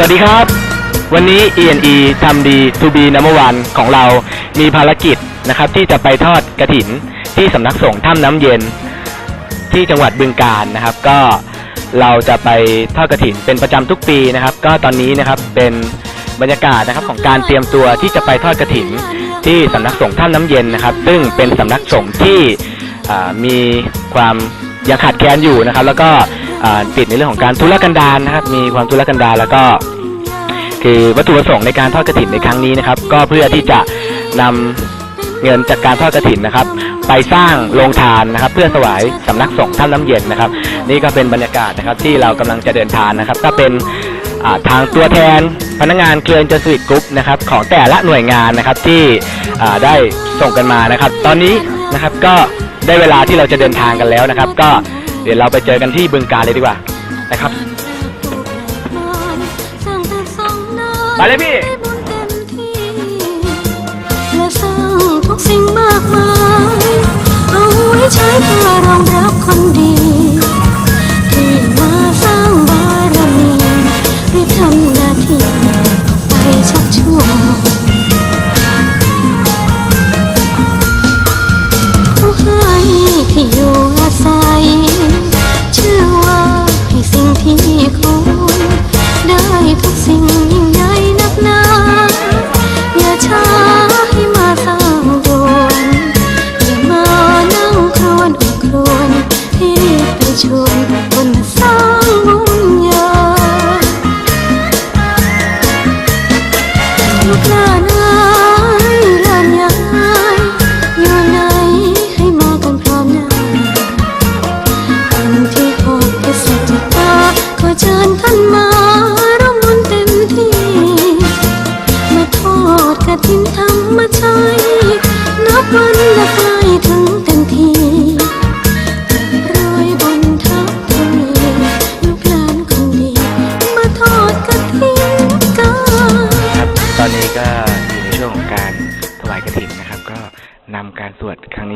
สวัสดีครับ วันนี้ E&E ทำดี To be number one ของเรามีภารกิจนะครับ ที่จะไปทอดกระถินที่สำนักสงฆ์ถ้ำน้ำเย็น ที่จังหวัดบึงกาฬนะครับ ก็เราจะไปทอดกระถินเป็นประจำทุกปีนะครับ ก็ตอนนี้นะครับเป็นบรรยากาศนะครับของการเตรียมตัวที่จะไปทอดกระถินที่สำนักสงฆ์ถ้ำน้ำเย็นนะครับ ซึ่งเป็นสำนักสงฆ์ที่มีความยังขาดแคลนอยู่นะครับ แล้วก็ ติดในเรื่องของการทุรกันดารนะครับ มีความทุรกันดารแล้วก็ คือวัตถุประสงค์ในการทอดกระถินในครั้งนี้นะครับ ก็เพื่อที่จะนำเงินจากการทอดกระถินนะครับ ไปสร้างโรงทานนะครับ เพื่อถวายสำนักสงฆ์ท่านน้ำเย็นนะครับ นี่ก็เป็นบรรยากาศนะครับที่เรากำลังจะเดินทางนะครับ ก็เป็นทางตัวแทนพนักงานเครือเจสวิตกรุ๊ปนะครับของแต่ละหน่วยงานนะครับที่ได้ส่งกันมานะครับ ตอนนี้นะครับก็ได้เวลาที่เราจะเดินทางกันแล้วนะครับ ก็ เดี๋ยวเราไปเจอกันที่บึงการเลยดีกว่านะครับ ไปเลยพี่และสร้างทุกสิ่งมากมายเอาไว้ใช้เพื่อรองรับคนดี ที่มาสร้างบารมีรีบทำหน้าที่ไปชักชวน กหลานา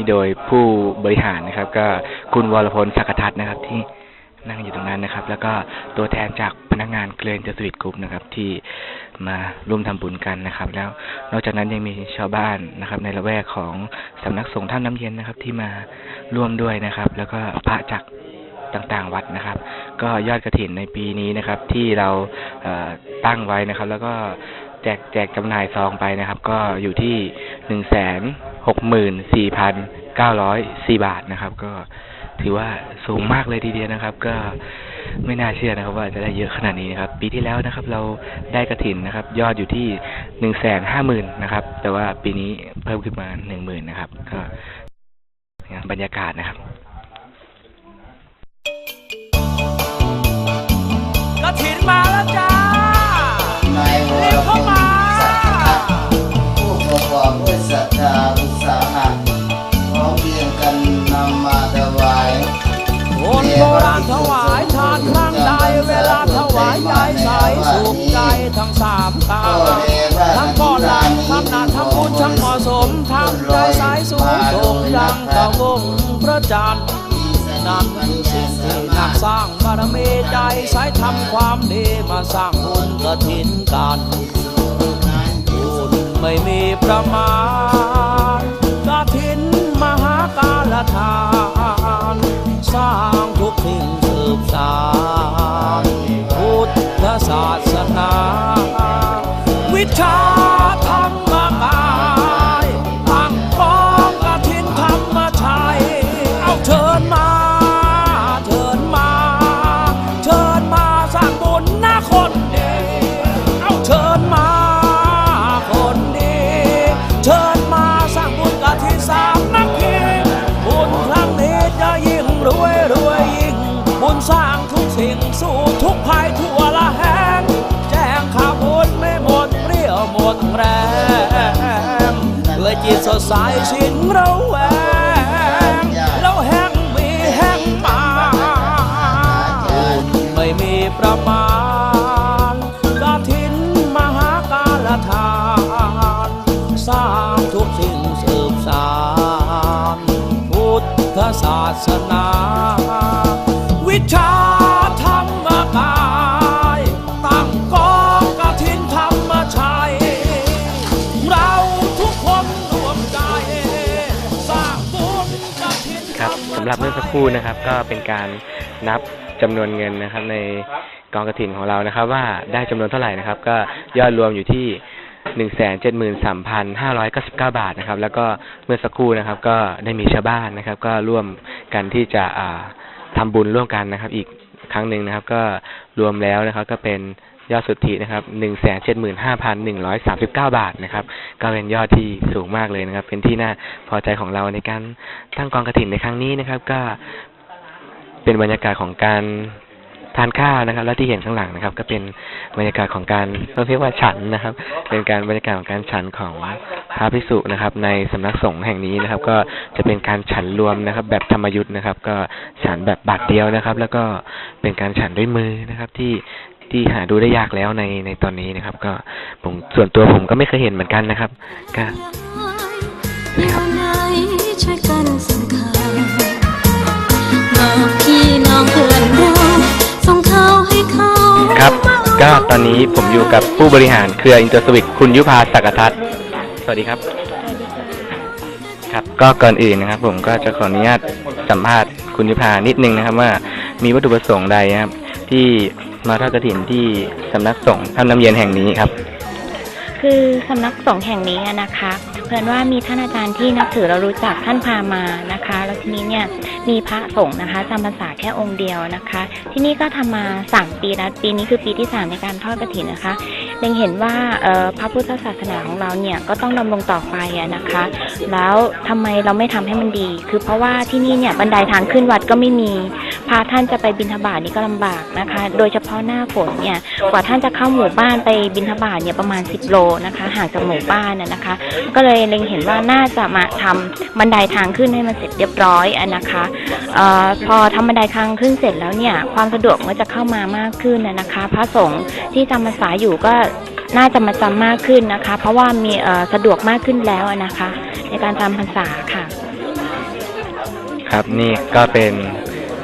นี้โดยผู้บริหารนะครับ ก็คุณวรพลสักทัศน์นะครับ ที่นั่งอยู่ตรงนั้นนะครับ แล้วก็ตัวแทนจากพนักงานเกรนเจสวิตกรุ๊ปนะครับ ที่มาร่วมทำบุญกันนะครับ แล้วนอกจากนั้นยังมีชาวบ้านนะครับ ในละแวกของสำนักสงฆ์ท่าน้ำเย็นนะครับ ที่มาร่วมด้วยนะครับ แล้วก็พระจากต่างๆ วัดนะครับ ก็ยอดกระถินในปีนี้นะครับ ที่เราเอ่อตั้งไว้นะครับ แล้วก็แจกแจกจำหน่ายซองไปนะครับ ก็อยู่ที่หนึ่งแสน หกหมื่นสี่พันเก้าร้อยสี่บาทนะครับ ก็ถือว่าสูงมากเลยทีเดียวนะครับ ก็ไม่น่าเชื่อนะครับ ว่าจะได้เยอะขนาดนี้นะครับ ปีที่แล้วนะครับ เราได้กระถินนะครับ ยอดอยู่ที่หนึ่งแสนห้าหมื่นนะครับ แต่ว่าปีนี้เพิ่มขึ้นมาหนึ่งหมื่นนะครับ ก็บรรยากาศนะครับกระถินมา สามกาทั้งก่อนหลังทำนาทำบุญทั้งเหมาะสมทำใจใสสูงส่งยังกะวงพระจันทร์นั่นคือสิ่งที่นักสร้างบารมีใจใสทำความดีมาสร้างบุญกระถินกันบุญไม่มีประมาณกระถินมหากาลทาน สร้างทุกสิ่ง สืบสาพุทธศาสนา วิชาธรรม สดใสชินเราแวำหรับเมื่อสักครู่นะครับ ก็เป็นการนับจำนวนเงินนะครับ ในกองกระถินของเรานะครับ ว่าได้จำนวนเท่าไหร่นะครับ ก็ยอดรวมอยู่ที่หนึ่งแสนเจ็ดหมื่นสามพันห้าร้อยเก้าสิบเก้าบาทนะครับ แล้วก็เมื่อสักครู่นะครับ ก็ได้มีชาวบ้านนะครับ ก็ร่วมกันที่จะอ่าทำบุญร่วมกันนะครับ อีกครั้งหนึ่งนะครับ ก็รวมแล้วนะครับ ก็เป็น ยอดสุทธินะครับหนึ่งแสนเจ็ดหมื่นห้าพันหนึ่งร้อยสามสิบเก้าบาทนะครับ ก็เป็นยอดที่สูงมากเลยนะครับ เป็นที่น่าพอใจของเราในการตั้งกองกระถินในครั้งนี้นะครับ ก็เป็นบรรยากาศของการทานข้าวนะครับ แล้วที่เห็นข้างหลังนะครับ ก็เป็นบรรยากาศของการเรียกว่าฉันนะครับ เป็นการบรรยากาศของการฉันของพระภิกษุนะครับ ในสำนักสงฆ์แห่งนี้นะครับ ก็จะเป็นการฉันรวมนะครับ แบบธรรมยุทธ์นะครับ ก็ฉันแบบบาทเดียวนะครับ แล้วก็เป็นการฉันด้วยมือนะครับ ที่ ที่หาดูได้ยากแล้วในในตอนนี้นะครับ ก็ผมส่วนตัวผมก็ไม่เคยเห็นเหมือนกันนะครับก็อยู่ไหนช่วยกันส่งข่าวบอกพี่น้องเพื่อนเราส่งข่าวให้เขาครับ ก็ตอนนี้ผมอยู่กับผู้บริหารเครืออินเตอร์สวิตคุณยุพาสักทัศน์สวัสดีครับ ครับก็ก่อนอื่นนะครับ ผมก็จะขออนุญาตสัมภาษณ์คุณยุพานิดนึงนะครับ ว่ามีวัตถุประสงค์ใดนะครับ ที่ มาทอดกระถินที่สำนักสงฆ์ท่าน้ำเย็นแห่งนี้ครับ คือสำนักสงฆ์แห่งนี้นะคะ เพื่อนว่ามีท่านอาจารย์ที่นับถือเรารู้จักท่านพามานะคะ แล้วทีนี้เนี่ยมีพระสงฆ์นะคะจำพรรษาแค่องค์เดียวนะคะ ที่นี่ก็ทำมาสามปีแล้วปีนี้คือปีที่สามในการทอดกระถินนะคะเล็งเห็นว่าพระพุทธศาสนาของเราเนี่ยก็ต้องดำรงต่อไปอะนะคะ แล้วทำไมเราไม่ทำให้มันดี คือเพราะว่าที่นี่เนี่ยบันไดทางขึ้นวัดก็ไม่มีพระท่านจะไปบิณฑบาตนี่ก็ลำบากนะคะ โดยเฉพาะหน้าฝนเนี่ยกว่าท่านจะเข้าหมู่บ้านไปบิณฑบาตเนี่ยประมาณ 10 โลนะคะห่างจากหมู่บ้านน่ะนะคะ ก็เลยเล็งเห็นว่าน่าจะมาทำบันไดทางขึ้นให้มันเสร็จเรียบร้อยอนะคะออพอทำบันไดทางขึ้นเสร็จแล้วเนี่ยความสะดวกมันจะเข้ามามากขึ้นนะคะ พระสงฆ์ที่จำพรรษาอยู่ก็น่าจะมาจำมากขึ้นนะคะ เพราะว่ามีสะดวกมากขึ้นแล้วนะคะ ในการจำพรรษาค่ะ ครับนี่ก็เป็น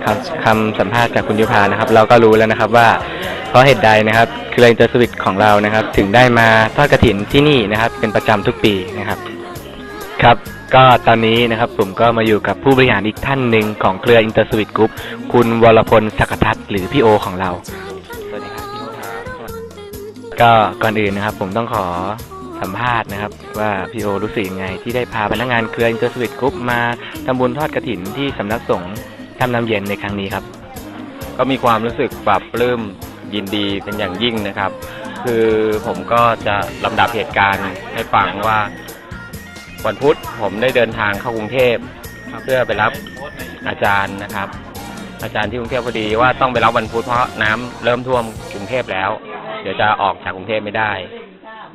คำคำสัมภาษณ์จากคุณยุพานะครับ เราก็รู้แล้วนะครับว่า เพราะเหตุใดนะครับเครืออินเตอร์สวิตของเรานะครับ ถึงได้มาทอดกระถินที่นี่นะครับ เป็นประจำทุกปีนะครับ ครับก็ตอนนี้นะครับผมก็มาอยู่กับผู้บริหารอีกท่านหนึ่งของเครืออินเตอร์สวิตกรุ๊ปคุณวรพลสักทัศน์หรือพี่โอของเราสวัสดีครับพี่โอครับก็ก่อนอื่นนะครับ ผมต้องขอสัมภาษณ์นะครับ ว่าพี่โอรู้สึกยังไง ที่ได้พาพนักงานเครืออินเตอร์สวิตกรุ๊ปมาทำบุญทอดกระถินที่สำนักสงฆ์ทำน้ำเย็นในครั้งนี้ครับ ก็มีความรู้สึกปรับปลื้ม ยินดีเป็นอย่างยิ่งนะครับ คือผมก็จะลำดับเหตุการณ์ให้ฟังว่า วันพุธผมได้เดินทางเข้ากรุงเทพเพื่อไปรับอาจารย์นะครับ อาจารย์ที่กรุงเทพพอดีว่าต้องไปรับวันพุธเพราะน้ำเริ่มท่วมกรุงเทพแล้ว เดี๋ยวจะออกจากกรุงเทพไม่ได้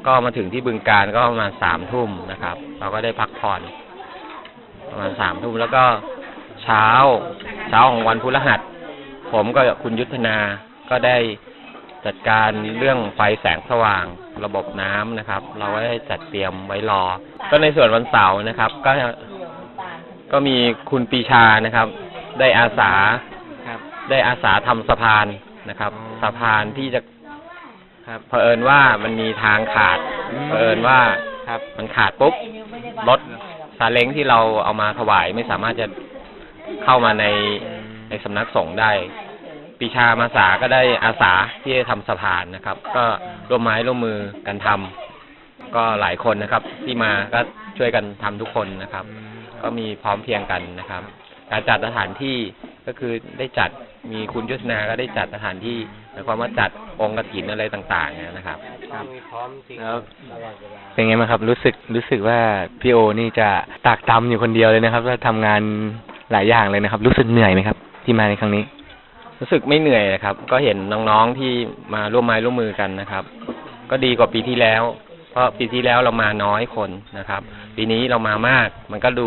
ก็มาถึงที่บึงการก็ประมาณสามทุ่มนะครับ เราก็ได้พักผ่อนประมาณสามทุ่มแล้วก็เช้า เช้าของวันพฤหัส ผมก็คุณยุทธนา ก็ได้จัดการเรื่องไฟแสงสว่างระบบน้ำนะครับ เราก็ได้จัดเตรียมไว้รอ ก็ในส่วนวันเสาร์นะครับ ก็ก็มีคุณปีชานะครับ ได้อาสาครับได้อาสาทำสะพานนะครับอ๋อสะพานที่จะครับเผอิญว่ามันมีทางขาดอืมเผอิญว่าครับมันขาดปุ๊บรถซาเล้งที่เราเอามาถวายไม่สามารถจะเข้ามาในในสำนักสงฆ์ได้ ปีชามาสาก็ได้อาสาที่จะทำสะพานนะครับ ก็ร่วมไม้ร่วมมือกันทำก็หลายคนนะครับ ที่มาก็ช่วยกันทำทุกคนนะครับ ก็มีพร้อมเพรียงกันนะครับ การจัดสถานที่ก็คือได้จัดมีคุณยุทธนาก็ได้จัดสถานที่หมายความว่าจัดองค์กฐินอะไรต่างๆเนี่ยนะครับแล้วเป็นไงบ้างครับ รู้สึกรู้สึกว่าพี่โอนี่จะตากตำอยู่คนเดียวเลยนะครับว่าทำงานหลายอย่างเลยนะครับ รู้สึกเหนื่อยไหมครับ ที่มาในครั้งนี้ รู้สึกไม่เหนื่อยนะครับ ก็เห็นน้องๆที่มาร่วมไม้ร่วมมือกันนะครับ ก็ดีกว่าปีที่แล้ว เพราะปีที่แล้วเรามาน้อยคนนะครับ ปีนี้เรามามาก มันก็ดู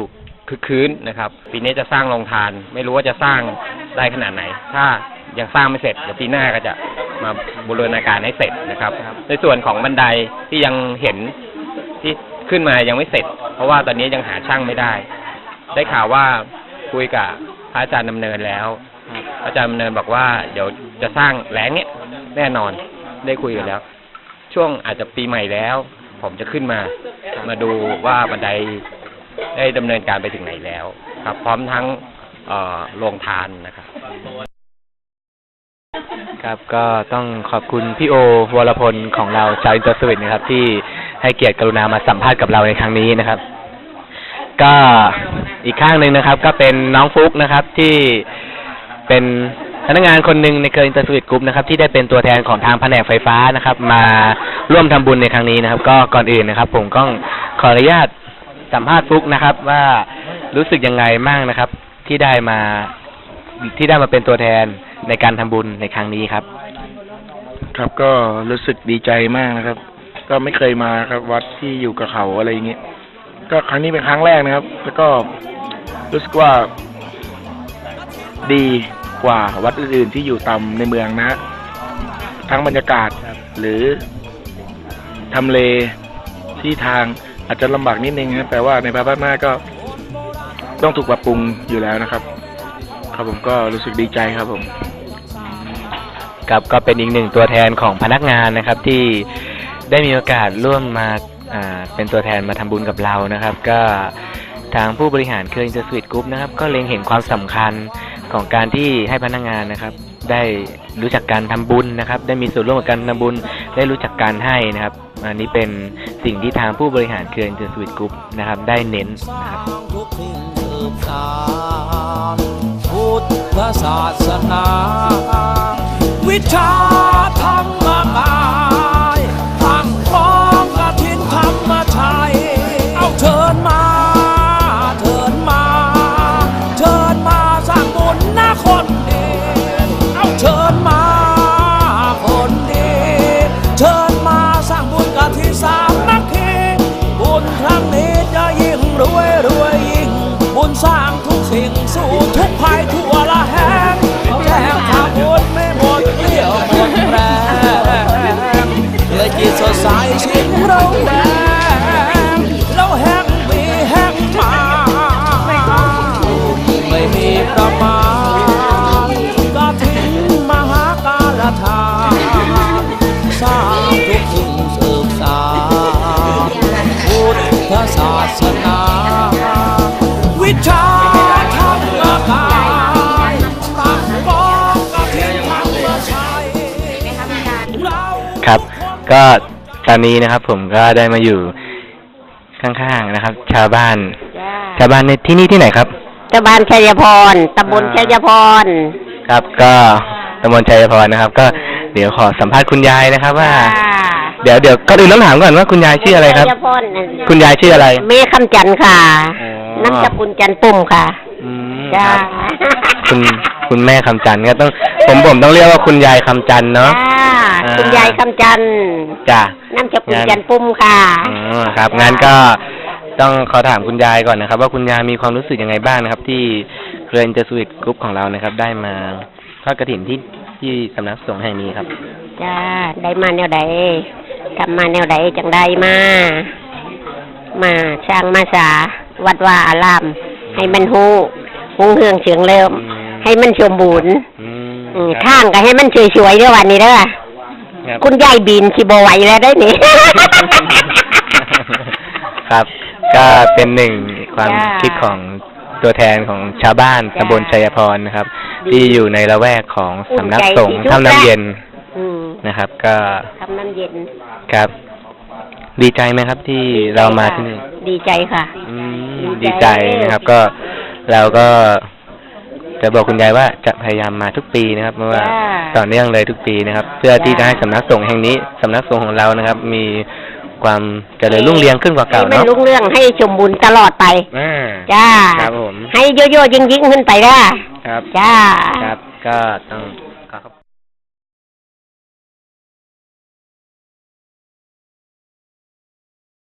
คึกคืนนะครับ ปีนี้จะสร้างโรงทาน ไม่รู้ว่าจะสร้างได้ขนาดไหน ถ้ายังสร้างไม่เสร็จเดี๋ยวปีหน้าก็จะมาบูรณาการให้เสร็จนะครับ ในส่วนของบันไดที่ยังเห็นที่ขึ้นมายังไม่เสร็จ เพราะว่าตอนนี้ยังหาช่างไม่ได้ ได้ข่าวว่าคุยกับพระอาจารย์ดำเนินแล้ว อาจารย์ดำเนินบอกว่าเดี๋ยวจะสร้างแหลงเนี้ยแน่นอนได้คุยกันแล้ว ช่วงอาจจะปีใหม่แล้ว ผมจะขึ้นมา มาดูว่าบันไดได้ดำเนินการไปถึงไหนแล้ว ครับ พร้อมทั้งเอ่อโรงทานนะครับ ครับก็ต้องขอบคุณพี่โอวรพลของเราชาวอินเตอร์สวิตนะครับ ที่ให้เกียรติกรุณามาสัมภาษณ์กับเราในครั้งนี้นะครับ ก็อีกข้างหนึ่งนะครับ ก็เป็นน้องฟุกนะครับที่ เป็นพนักงานคนหนึ่งในเครืออินเตอร์สวิตกรุ๊ปนะครับที่ได้เป็นตัวแทนของทางแผนกไฟฟ้านะครับ มาร่วมทำบุญในครั้งนี้นะครับ ก็ก่อนอื่นนะครับ ผมก็ขออนุญาตสัมภาษณ์ฟุกนะครับ ว่ารู้สึกยังไงบ้างนะครับ ที่ได้มาที่ได้มาเป็นตัวแทนในการทำบุญในครั้งนี้ครับ ครับก็รู้สึกดีใจมากนะครับ ก็ไม่เคยมาครับ วัดที่อยู่กับเขาอะไรอย่างเงี้ยก็ครั้งนี้เป็นครั้งแรกนะครับ แล้วก็รู้สึกว่า ดีกว่าวัดอื่นๆที่อยู่ตามในเมืองนะฮะทั้งบรรยากาศหรือทำเลที่ทางอาจจะลำบากนิดนึงนะแต่ว่าในภายภาคหน้าก็ต้องถูกปรับปรุงอยู่แล้วนะครับ ครับผมก็รู้สึกดีใจครับผมครับก็เป็นอีกหนึ่งตัวแทนของพนักงานนะครับที่ได้มีโอกาสร่วมมาอ่าเป็นตัวแทนมาทำบุญกับเรานะครับ ก็ทางผู้บริหารเครืออินเตอร์สวิตกรุ๊ปนะครับ ก็เล็งเห็นความสำคัญ ของการที่ให้พนักงานนะครับ ได้รู้จักการทำบุญนะครับ ได้มีส่วนร่วมกับการทำบุญ ได้รู้จักการให้นะครับ อันนี้เป็นสิ่งที่ทางผู้บริหารเครืออินเจอร์สวิตกรุ๊ปนะครับ ได้เน้นนะครับพุทธศาสนาวิชา ก็ตอนนี้นะครับ ผมก็ได้มาอยู่ข้างๆนะครับ ชาวบ้านชาวบ้านในที่นี่ที่ไหนครับตำบลชัยพรตำบลชัยพร ครับ ก็ตำบลชัยพรนะครับ ก็เดี๋ยวขอสัมภาษณ์คุณยายนะครับ ว่า เดี๋ยวเดี๋ยวก็อื่นต้องถามก่อนว่าคุณยายชื่ออะไรครับ ชัยพรคุณยายชื่ออะไร เมฆคำจันทร์ค่ะ อ๋อ น้ำสกุลจันทร์ปุ่มค่ะ อืมจ้า ครับคุณคุณแม่คำจันทร์ก็ต้องผมผมต้องเรียกว่าคุณยายคำจันทร์เนาะจ้าอ่า คุณยายคำจันทร์จ้ะน้ำสกุลงั้นจันทร์ปุ่มค่ะอ๋อครับงั้นก็ต้องขอถามคุณยายก่อนนะครับ ว่าคุณยายมีความรู้สึกยังไงบ้างนะครับ ที่เครืออินเตอร์สวิตกรุ๊ปของเรานะครับ ได้มาทอดกระถินที่ที่สำนักสงฆ์แห่งนี้ครับ จ้าได้มาแนวใดทำมาแนวใดจังได้มา มาช่างมาสาวัดว่าอาราม ให้มันฮู้ฮู้เฮืองเฉียงเริ่มอืมให้มันสมบูรณ์อืมอืมครับข้างก็ให้มันสวยๆเด้อวันนี้เด้อ ครับ คุณยายบินขี่บไหวแล้วได้นี่ ครับ ก็เป็นหนึ่งความจ้า คิดของตัวแทนของชาวบ้านจ้าตำบลชัยพรนะครับดีที่อยู่ในละแวกของสำนักสงฆ์อุ่นใจที่สุดถ้ำน้ำเย็นอืมนะครับ ก็ทำน้ำเย็นครับ ดีใจไหมครับที่เรามาที่นี่ ดีใจค่ะ อืมดีดีใจใจนะครับก็เราก็ จะบอกคุณยายว่าจะพยายามมาทุกปีนะครับเพราะว่าจ้า ต่อเนื่องเลยทุกปีนะครับ เพื่อที่จ้าจะให้สำนักสงฆ์แห่งนี้สำนักสงฆ์ของเรานะครับ มีความเจริญรุ่งเรืองขึ้นกว่าให้เก่ามันเนาะรุ่งเรื่องให้สมบูรณ์ตลอดไปอ่าจ้าครับผมให้โยโย่ยิ่งยิ่งๆขึ้นไปเด้อครับ จ้า ครับก็ต้องขอขอบ